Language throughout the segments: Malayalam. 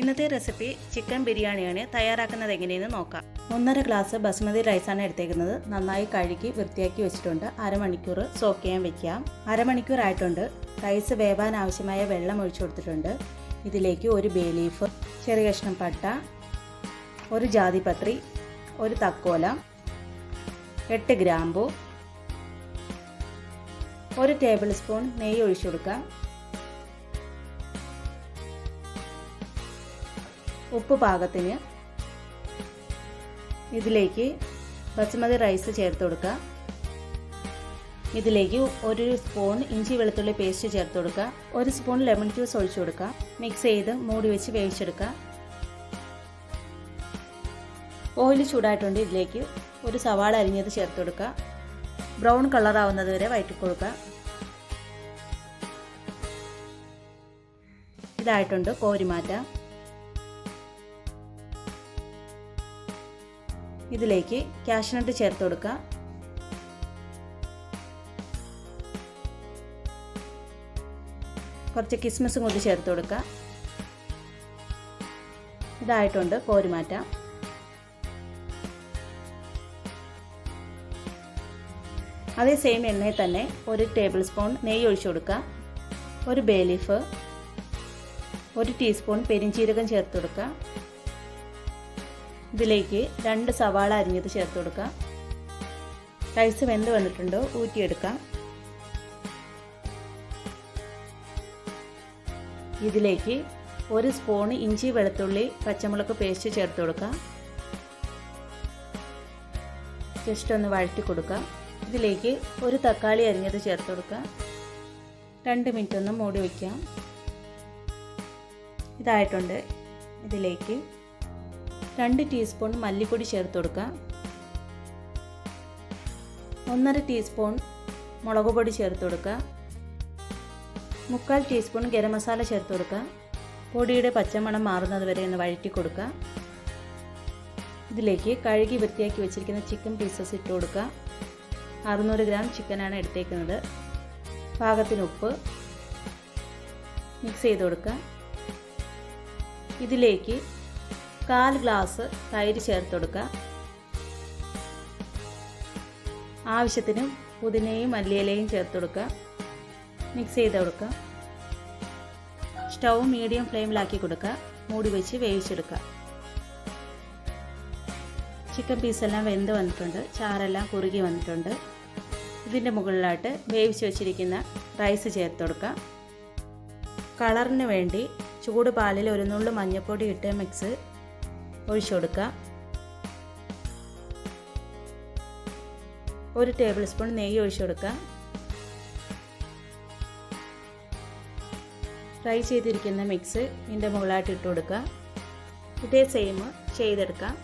ഇന്നത്തെ റെസിപ്പി ചിക്കൻ ബിരിയാണിയാണ്. തയ്യാറാക്കുന്നത് എങ്ങനെയെന്ന് നോക്കാം. ഒന്നര ഗ്ലാസ് ബസ്മതി റൈസാണ് എടുത്തേക്കുന്നത്. നന്നായി കഴുകി വൃത്തിയാക്കി വെച്ചിട്ടുണ്ട്. അരമണിക്കൂർ സോക്ക് ചെയ്യാൻ വെക്കാം. അരമണിക്കൂർ ആയിട്ടുണ്ട്. റൈസ് വേവാൻ ആവശ്യമായ വെള്ളം ഒഴിച്ചു കൊടുത്തിട്ടുണ്ട്. ഇതിലേക്ക് ഒരു ബേ ലീഫ് ചെറിയ കഷ്ണം പട്ട ഒരു ജാതിപത്രി ഒരു തക്കോല എട്ട് ഗ്രാമ്പു ഒരു ടേബിൾ സ്പൂൺ നെയ്യ് ഒഴിച്ചു കൊടുക്കാം. ഉപ്പ് പാകത്തിന് ഇതിലേക്ക് ബസുമതി റൈസ് ചേർത്ത് കൊടുക്കുക. ഇതിലേക്ക് ഒരു സ്പൂൺ ഇഞ്ചി വെളുത്തുള്ളി പേസ്റ്റ് ചേർത്ത് കൊടുക്കുക. ഒരു സ്പൂൺ ലെമൺ ജ്യൂസ് ഒഴിച്ചു കൊടുക്കുക. മിക്സ് ചെയ്ത് മൂടി വെച്ച് വേവിച്ചെടുക്കുക. ഓയിൽ ചൂടായിട്ടുണ്ട്. ഇതിലേക്ക് ഒരു സവാള അരിഞ്ഞത് ചേർത്ത് കൊടുക്കുക. ബ്രൗൺ കളർ ആവുന്നത് വരെ വയറ്റി കൊടുക്കുക. ഇതായിട്ടുണ്ട് കോരിമാറ്റാം. ഇതിലേക്ക് കാഷ്നട്ട് ചേർത്ത് കൊടുക്കുക. കുറച്ച് കിസ്മസും കൂടി ചേർത്ത് കൊടുക്കുക. ഇതായിട്ടുണ്ട് കോരി മാറ്റാം അതേ സെയിം എണ്ണയിൽ തന്നെ ഒരു ടേബിൾ സ്പൂൺ നെയ്യ് ഒഴിച്ചു കൊടുക്കുക. ഒരു ബേ ലീഫ് ഒരു ടീസ്പൂൺ പെരിഞ്ചീരകം ചേർത്ത് കൊടുക്കുക. ഇതിലേക്ക് രണ്ട് സവാള അരിഞ്ഞത് ചേർത്ത് കൊടുക്കാം റൈസ് വെന്ത് വന്നിട്ടുണ്ടോ ഊറ്റിയെടുക്കാം. ഇതിലേക്ക് ഒരു സ്പൂൺ ഇഞ്ചി വെളുത്തുള്ളി പച്ചമുളക് പേസ്റ്റ് ചേർത്ത് കൊടുക്കാം. ജസ്റ്റ് ഒന്ന് വഴറ്റി കൊടുക്കാം. ഇതിലേക്ക് ഒരു തക്കാളി അരിഞ്ഞത് ചേർത്ത് കൊടുക്കാം. രണ്ട് മിനിറ്റ് ഒന്ന് മൂടി വയ്ക്കാം ഇതായിട്ടുണ്ട് ഇതിലേക്ക് രണ്ട് ടീസ്പൂൺ മല്ലിപ്പൊടി ചേർത്ത് കൊടുക്കുക. ഒന്നര ടീസ്പൂൺ മുളക് പൊടി ചേർത്ത് കൊടുക്കുക. മുക്കാൽ ടീസ്പൂൺ ഗരം മസാല ചേർത്ത് കൊടുക്കുക. പൊടിയുടെ പച്ചമണം മാറുന്നത് വരെ ഒന്ന് വഴറ്റി കൊടുക്കുക. ഇതിലേക്ക് കഴുകി വൃത്തിയാക്കി വെച്ചിരിക്കുന്ന ചിക്കൻ പീസസ് ഇട്ട് കൊടുക്കുക. അറുന്നൂറ് ഗ്രാം ചിക്കനാണ് എടുത്തേക്കുന്നത്. പാകത്തിന് ഉപ്പ് മിക്സ് ചെയ്ത് കൊടുക്കുക. ഇതിലേക്ക് കാൽ ഗ്ലാസ് തൈര് ചേർത്ത് കൊടുക്കുക. ആവശ്യത്തിന് പുതിനയും മല്ലിയിലയും ചേർത്ത് കൊടുക്കുക. മിക്സ് ചെയ്ത് കൊടുക്കുക. സ്റ്റൗ മീഡിയം ഫ്ലെയിമിലാക്കി കൊടുക്കുക. മൂടി വെച്ച് വേവിച്ചെടുക്കുക. ചിക്കൻ പീസെല്ലാം വെന്ത് വന്നിട്ടുണ്ട്. ചാറെല്ലാം കുറുകി വന്നിട്ടുണ്ട്. ഇതിന്റെ മുകളിലായിട്ട് വേവിച്ച് വെച്ചിരിക്കുന്ന റൈസ് ചേർത്ത് കൊടുക്കുക. കളറിന് വേണ്ടി ചൂട് പാലിൽ ഒരു നുള്ളു മഞ്ഞൾപ്പൊടി ഇട്ട് മിക്സ് ഒഴിച്ചു കൊടുക്കുക. ഒരു ടേബിൾ സ്പൂൺ നെയ്യ് ഒഴിച്ചു കൊടുക്കുക. ഫ്രൈ ചെയ്തിരിക്കുന്ന മിക്സ് ഇതിന്റെ മുകളിലായിട്ട് ഇട്ട് കൊടുക്കുക. ഇതേ സെയിം ചെയ്തെടുക്കാം.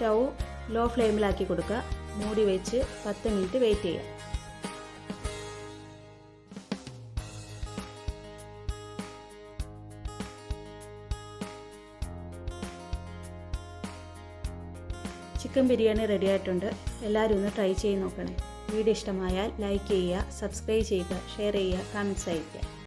സ്റ്റൗ ലോ ഫ്ലെയിമിലാക്കി കൊടുക്കുക. മൂടി വെച്ച് പത്ത് മിനിറ്റ് വെയിറ്റ് ചെയ്യുക. ചിക്കൻ ബിരിയാണി റെഡി ആയിട്ടുണ്ട്. എല്ലാവരും ഒന്ന് ട്രൈ ചെയ്ത് നോക്കണേ. വീഡിയോ ഇഷ്ടമായാൽ ലൈക്ക് ചെയ്യുക സബ്സ്ക്രൈബ് ചെയ്യുക ഷെയർ ചെയ്യുക കമന്റ്സ് അയയ്ക്കുക.